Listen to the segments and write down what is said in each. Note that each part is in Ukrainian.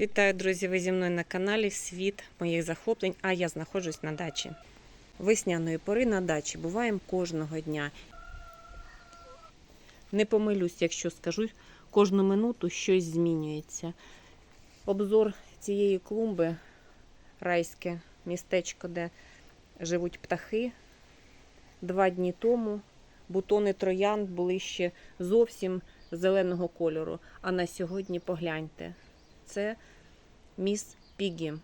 Вітаю, друзі! Ви зі мною на каналі Світ моїх захоплень, а я знаходжусь на дачі. Весняної пори на дачі буваємо кожного дня. Не помилюсь, якщо скажу, кожну минуту щось змінюється. Обзор цієї клумби райське містечко, де живуть птахи. Два дні тому бутони троянд були ще зовсім зеленого кольору. А на сьогодні погляньте. Це міс Пігі.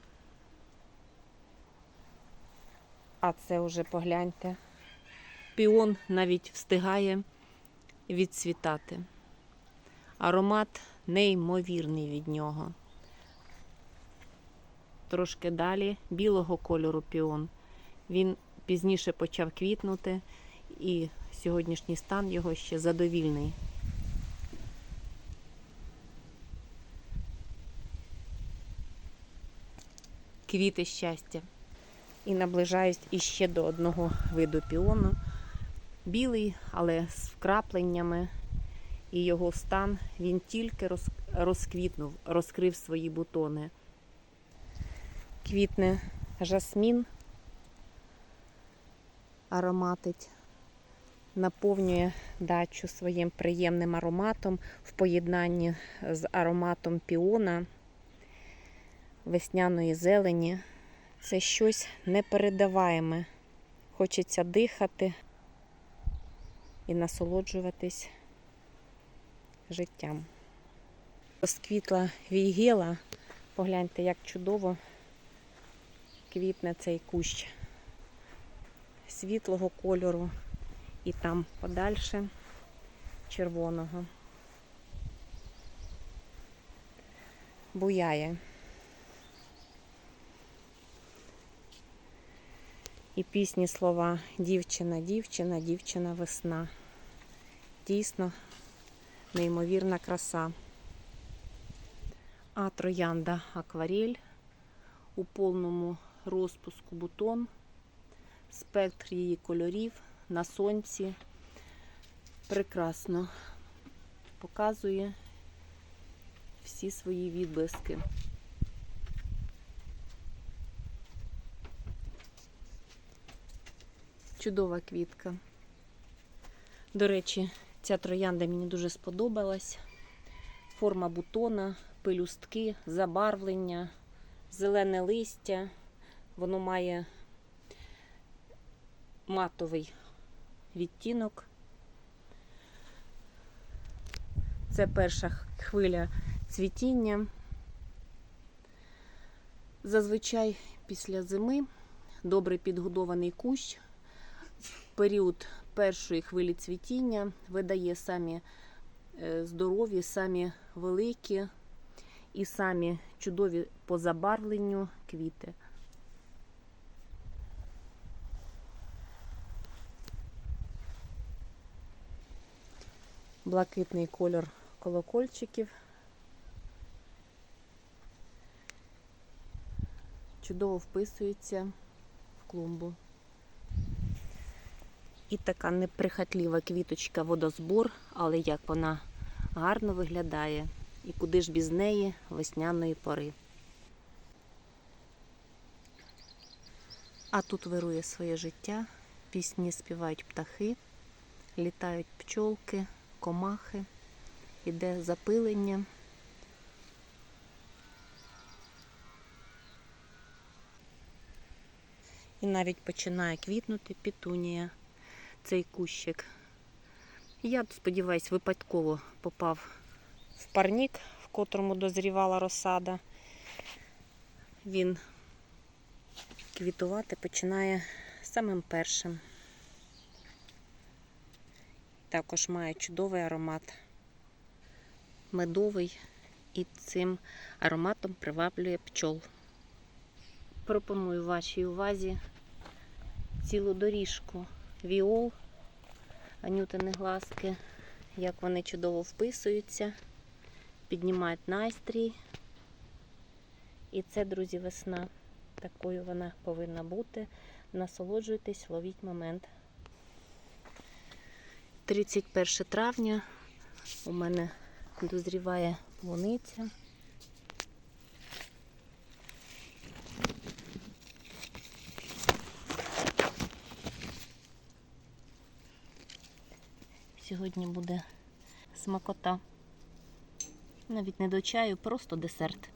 А це вже погляньте. Піон навіть встигає відцвітати. Аромат неймовірний від нього. Трошки далі білого кольору піон. Він пізніше почав квітнути, і сьогоднішній стан його ще задовільний. Квіти щастя. І наближаюсь іще до одного виду піону. Білий, але з вкрапленнями. І його стан він тільки розквітнув, розкрив свої бутони. Квітне жасмін, ароматить, наповнює дачу своїм приємним ароматом в поєднанні з ароматом піона весняної зелені. Це щось непередаваєме. Хочеться дихати і насолоджуватись життям. Розквітла війгела. Погляньте, як чудово квітне цей кущ світлого кольору і там подальше червоного. Буяє. І пісні слова дівчина, дівчина, дівчина весна. Дійсно неймовірна краса. А троянда акварель у повному розпуску бутон, спектр її кольорів на сонці. Прекрасно показує всі свої відблиски. Чудова квітка. До речі, ця троянда мені дуже сподобалась. Форма бутона, пелюстки, забарвлення, зелене листя. Воно має матовий відтінок. Це перша хвиля цвітіння. Зазвичай після зими добре підгодований кущ період першої хвилі цвітіння видає самі е, здорові, самі великі і самі чудові по забарвленню квіти. Блакитний кольор колокольчиків. Чудово вписується в клумбу. І така неприхотлива квіточка водозбор, але як вона гарно виглядає. І куди ж без неї весняної пори. А тут вирує своє життя, пісні співають птахи, літають пчолки, комахи, іде запилення. І навіть починає квітнути пітунія цей кущик. Я сподіваюсь, випадково попав в парнік, в котрому дозрівала розсада. Він квітувати починає самим першим. Також має чудовий аромат, медовий, і цим ароматом приваблює пчол. Пропоную вашій увазі цілу доріжку віол, анютини глазки, як вони чудово вписуються, піднімають настрій. І це, друзі, весна. Такою вона повинна бути. Насолоджуйтесь, ловіть момент. 31 травня у мене дозріває луниця. Сьогодні буде смакота. Навіть не до чаю, просто десерт.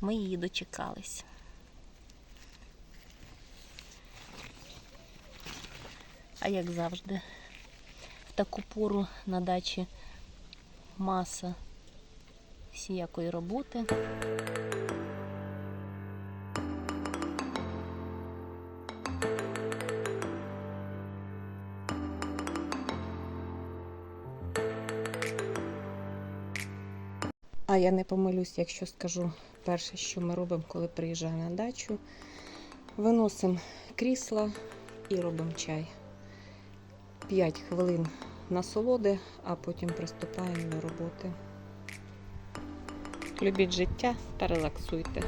Ми її дочекались. А як завжди, в таку пору на дачі маса всіякої роботи. А я не помилюсь, якщо скажу перше, що ми робимо, коли приїжджаємо на дачу. Виносимо крісла і робимо чай. 5 хвилин насолоди, а потім приступаємо до роботи. Любіть життя та релаксуйте.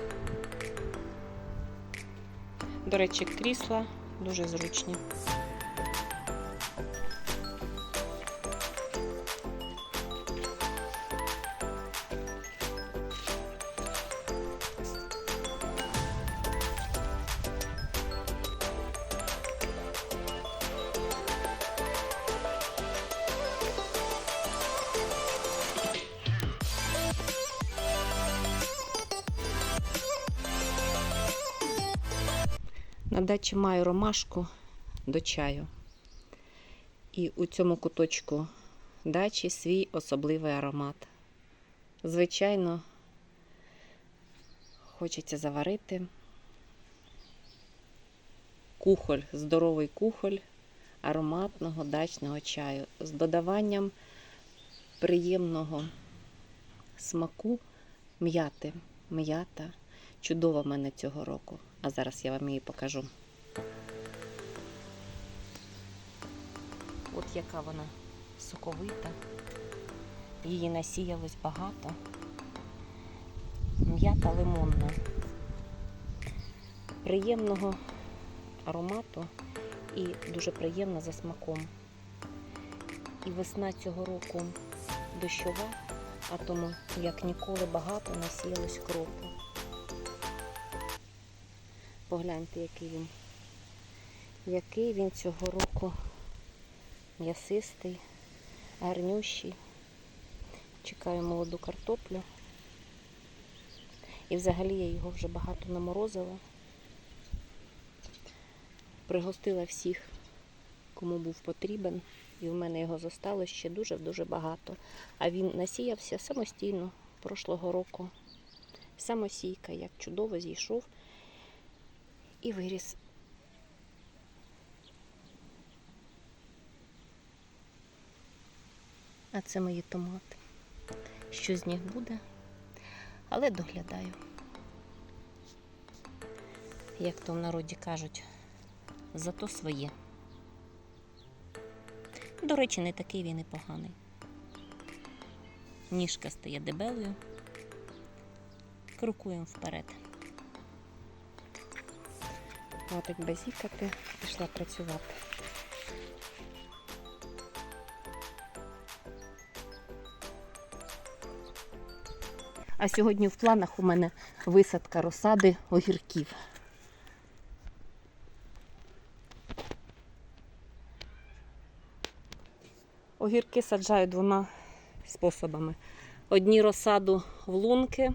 До речі, крісла дуже зручні. На дачі маю ромашку до чаю. І у цьому куточку дачі свій особливий аромат. Звичайно, хочеться заварити кухоль, здоровий кухоль ароматного дачного чаю з додаванням приємного смаку м'яти. М'ята чудова в мене цього року. А зараз я вам її покажу. От яка вона соковита. Її насіялось багато. М'ята лимонна. Приємного аромату і дуже приємна за смаком. І весна цього року дощова, а тому як ніколи багато насіялось кропу. Погляньте, який він. Який він цього року м'ясистий, гарнющий. Чекаю молоду картоплю. І взагалі я його вже багато наморозила. Пригостила всіх, кому був потрібен. І в мене його зосталось ще дуже-дуже багато. А він насіявся самостійно прошлого року. Самосійка, як чудово зійшов і виріс. А це мої томати. Що з них буде, але доглядаю. Як то в народі кажуть, зато своє. До речі, не такий він і поганий. Ніжка стає дебелою. Крокуємо вперед. Хватить базікати, пішла працювати. А сьогодні в планах у мене висадка розсади огірків. Огірки саджаю двома способами. Одні розсаду в лунки,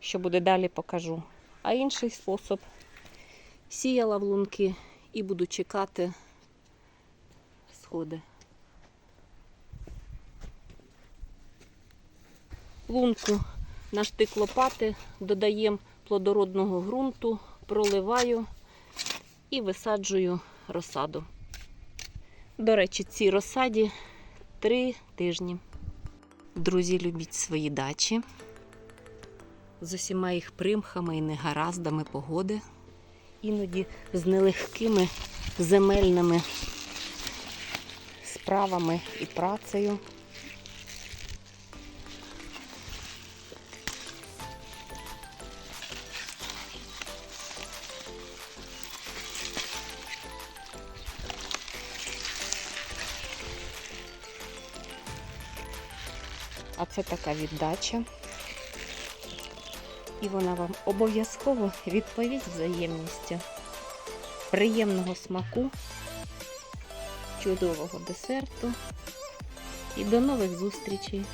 що буде далі покажу. А інший спосіб сіяла в лунки і буду чекати сходи. Лунку на штик лопати додаємо плодородного ґрунту, проливаю і висаджую розсаду. До речі, цій розсаді три тижні. Друзі, любіть свої дачі з усіма їх примхами і негараздами погоди, іноді з нелегкими земельними справами і працею. А це така віддача. І вона вам обов'язково відповість взаємністю. Приємного смаку, чудового десерту і до нових зустрічей!